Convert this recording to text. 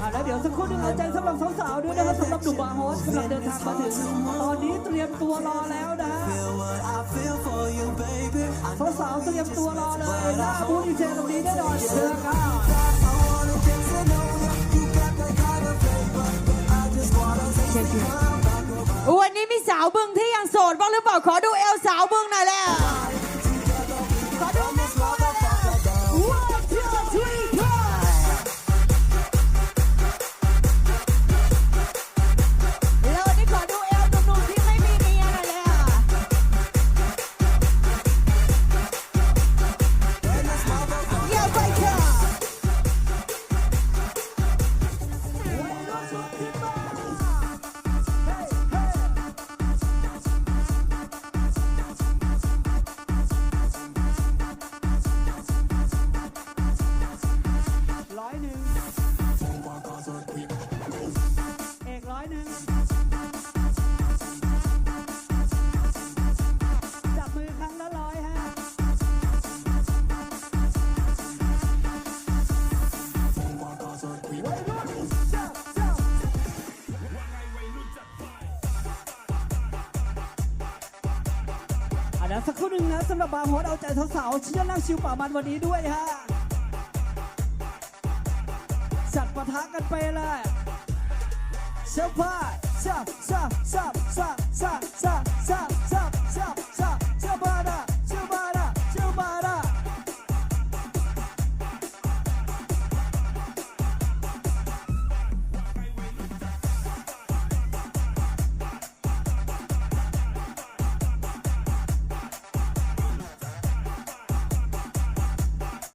อ่แล้วเดี๋ยวสักครู่นึงเอาใจสำหรับสาวๆด้วยนะครับสำหรับดูบาร์โฮสกำลังเดินทางมาถึง ตอนนี้เตรียมตัวรอแล้วนะฮะสาวๆเตรียมตัวรอเลยหน้าบูธอยู่เจตรงนี้แน่นอนเดี๋ยวเจอกันวันนี้มีสาวบึงที่ยังโสดบ้างหรือเปล่าขอดูเอลสาวบึง เดี๋ยวสักครู่หนึ่งนะสำหรับบาร์โฮสเอาใจสาวๆเชื่อนั่งชิวป่ามันวันนี้ด้วยฮะจัดปะทะกันไปเลยเชฟพาชาชาชาชาชา